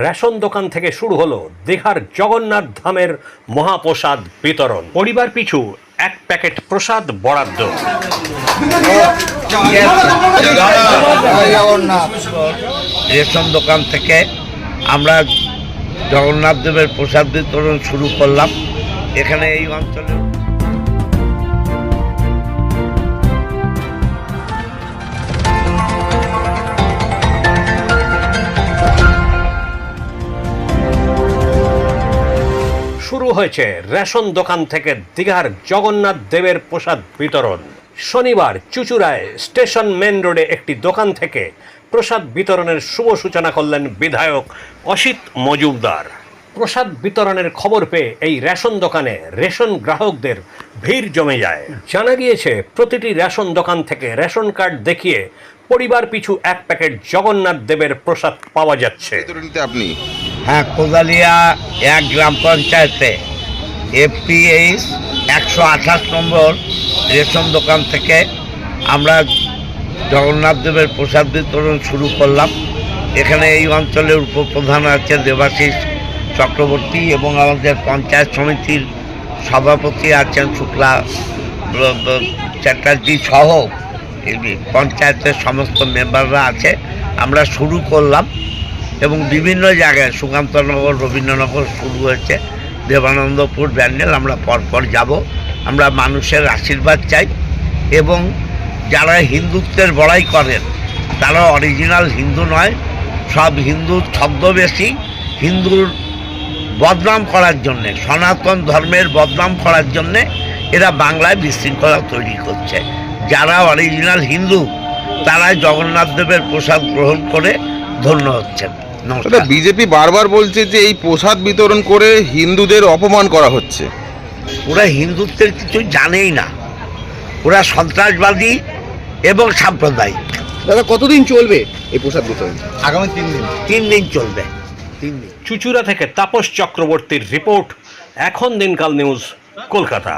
Ration দোকান থেকে শুরু হলো দীঘার জগন্নাথ ধামের মহাপ্রসাদ বিতরণ। পরিবার পিছু এক প্যাকেট প্রসাদ বরাদ্দ। রেশন দোকান থেকে আমরা জগন্নাথ দেবের প্রসাদ বিতরণ শুরু করলাম। এখানে এই অঞ্চলে শুরু হয়েছে রেশন দোকান থেকে দীঘার জগন্নাথ দেবের প্রসাদ বিতরণ। শনিবার চুচুড়ায় স্টেশন মেন রোডে একটি দোকান থেকে প্রসাদ বিতরণের শুভ সূচনা করলেন বিধায়ক অসিত মজুমদার। প্রসাদ বিতরণের খবর পেয়ে এই রেশন দোকানে রেশন গ্রাহকদের ভিড় জমে যায়। জানা গিয়েছে, প্রতিটি রেশন দোকান থেকে রেশন কার্ড দেখিয়ে পরিবার পিছু এক প্যাকেট জগন্নাথ দেবের প্রসাদ পাওয়া যাচ্ছে। আপনি হ্যাঁ কোদালিয়া এক গ্রাম পঞ্চায়েতে। এফপিএইচ একশো আঠাশ নম্বর রেশন দোকান থেকে আমরা জগন্নাথ দেবের প্রসাদ বিতরণ শুরু করলাম। এখানে এই অঞ্চলের উপপ্রধান আছে দেবাশিস চক্রবর্তী এবং আমাদের পঞ্চায়েত সমিতির সভাপতি আছেন শুক্লা চ্যাটার্জি সহ পঞ্চায়েতের সমস্ত মেম্বাররা আছে। আমরা শুরু করলাম। এবং বিভিন্ন জায়গায় সুকান্তনগর, রবীন্দ্রনগর শুরু হয়েছে, দেবানন্দপুর, ব্যান্ডেল, আমরা পরপর যাব। আমরা মানুষের আশীর্বাদ চাই এবং যারা হিন্দুত্বের বড়াই করেন, তারা অরিজিনাল হিন্দু নয়, সব হিন্দু ছদ্মবেশী, হিন্দুর বদনাম করার জন্যে, সনাতন ধর্মের বদনাম করার জন্যে এরা বাংলায় বিশৃঙ্খলা তৈরি করছে। যারা অরিজিনাল হিন্দু তারা জগন্নাথ দেবের প্রসাদ গ্রহণ করে ধন্য হচ্ছেন। নমস্কার। দাদা বিজেপি বারবার বলছে যে এই প্রসাদ বিতরণ করে হিন্দুদের অপমান করা হচ্ছে। ওরা হিন্দুত্বের কিছু জানেই না। ওরা সন্ত্রাসবাদী এবং সাম্প্রদায়িক। দাদা কতদিন চলবে এই প্রসাদ বিতরণ? আগামী তিন দিন। তিন দিন চলবে। তিন দিন। চুচুড়া থেকে তাপস চক্রবর্তীর রিপোর্ট এখন দিনকাল নিউজ কলকাতা।